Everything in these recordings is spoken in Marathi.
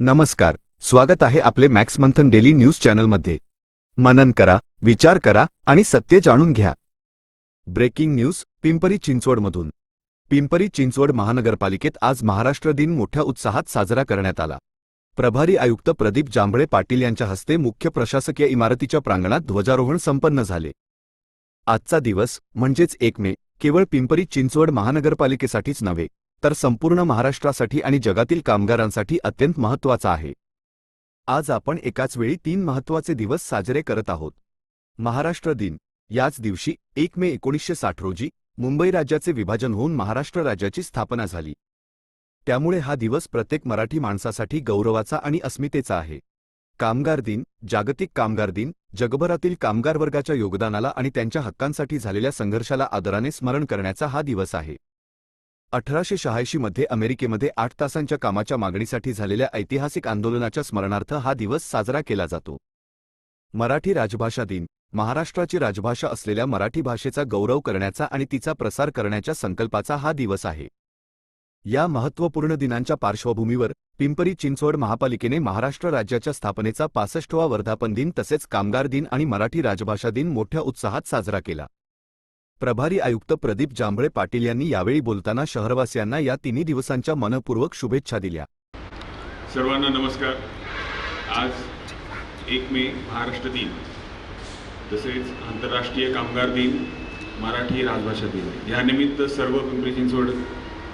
नमस्कार स्वागत आहे आपले मॅक्स मंथन डेली न्यूज चॅनलमध्ये. मनन करा विचार करा आणि सत्य जाणून घ्या. ब्रेकिंग न्यूज पिंपरी चिंचवडमधून. पिंपरी चिंचवड महानगरपालिकेत आज महाराष्ट्र दिन मोठ्या उत्साहात साजरा करण्यात आला. प्रभारी आयुक्त प्रदीप जांभळे पाटील यांच्या हस्ते मुख्य प्रशासकीय इमारतीच्या प्रांगणात ध्वजारोहण संपन्न झाले. आजचा दिवस म्हणजेच एक मे केवळ पिंपरी चिंचवड महानगरपालिकेसाठीच नव्हे तर संपूर्ण महाराष्ट्रासाठी आणि जगातील कामगारांसाठी अत्यंत महत्त्वाचा आहे. आज आपण एकाच वेळी तीन महत्त्वाचे दिवस साजरे करत आहोत. महाराष्ट्र दिन. याच दिवशी एक मे एकोणीसशे साठ रोजी मुंबई राज्याचे विभाजन होऊन महाराष्ट्र राज्याची स्थापना झाली. त्यामुळे हा दिवस प्रत्येक मराठी माणसासाठी गौरवाचा आणि अस्मितेचा आहे. कामगार दिन जागतिक कामगार दिन जगभरातील कामगार वर्गाच्या योगदानाला आणि त्यांच्या हक्कांसाठी झालेल्या संघर्षाला आदराने स्मरण करण्याचा हा दिवस आहे. अठराशे शहाऐंशी मध्ये अमेरिकेमध्ये आठ तासांच्या कामाच्या मागणीसाठी झालेल्या ऐतिहासिक आंदोलनाच्या स्मरणार्थ हा दिवस साजरा केला जातो. मराठी राजभाषा दिन महाराष्ट्राची राजभाषा असलेल्या मराठी भाषेचा गौरव करण्याचा आणि तिचा प्रसार करण्याच्या संकल्पाचा हा दिवस आहे. या महत्त्वपूर्ण दिनांच्या पार्श्वभूमीवर पिंपरी चिंचवड महापालिकेने महाराष्ट्र राज्याच्या स्थापनेचा पासष्टवा वर्धापन दिन तसेच कामगार दिन आणि मराठी राजभाषा दिन मोठ्या उत्साहात साजरा केला. प्रभारी आयुक्त प्रदीप जांभळे पाटील यांनी यावेळी बोलताना शहरवासियांना या तिन्ही दिवसांच्या मनपूर्वक शुभेच्छा दिल्या. सर्वांना नमस्कार. आज एक मे महाराष्ट्र दिन. तसेच आंतरराष्ट्रीय कामगार दिन मराठी राजभाषा दिन. यानिमित्त सर्व पिंपरी चिंचवड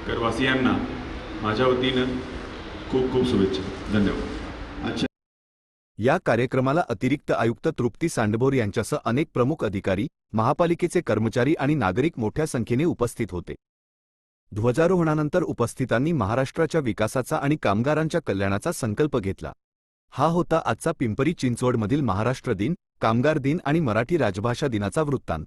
करवासियांना माझ्या वतीनं खूप खूप शुभेच्छा. धन्यवाद. अच्छा या कार्यक्रमाला अतिरिक्त आयुक्त तृप्ती सांडभोर यांच्यासह अनेक प्रमुख अधिकारी महापालिकेचे कर्मचारी आणि नागरिक मोठ्या संख्येने उपस्थित होते. ध्वजारोहणानंतर उपस्थितांनी महाराष्ट्राच्या विकासाचा आणि कामगारांच्या कल्याणाचा संकल्प घेतला. हा होता आजचा पिंपरी चिंचवडमधील महाराष्ट्र दिन कामगार दिन आणि मराठी राजभाषा दिनाचा वृत्तांत.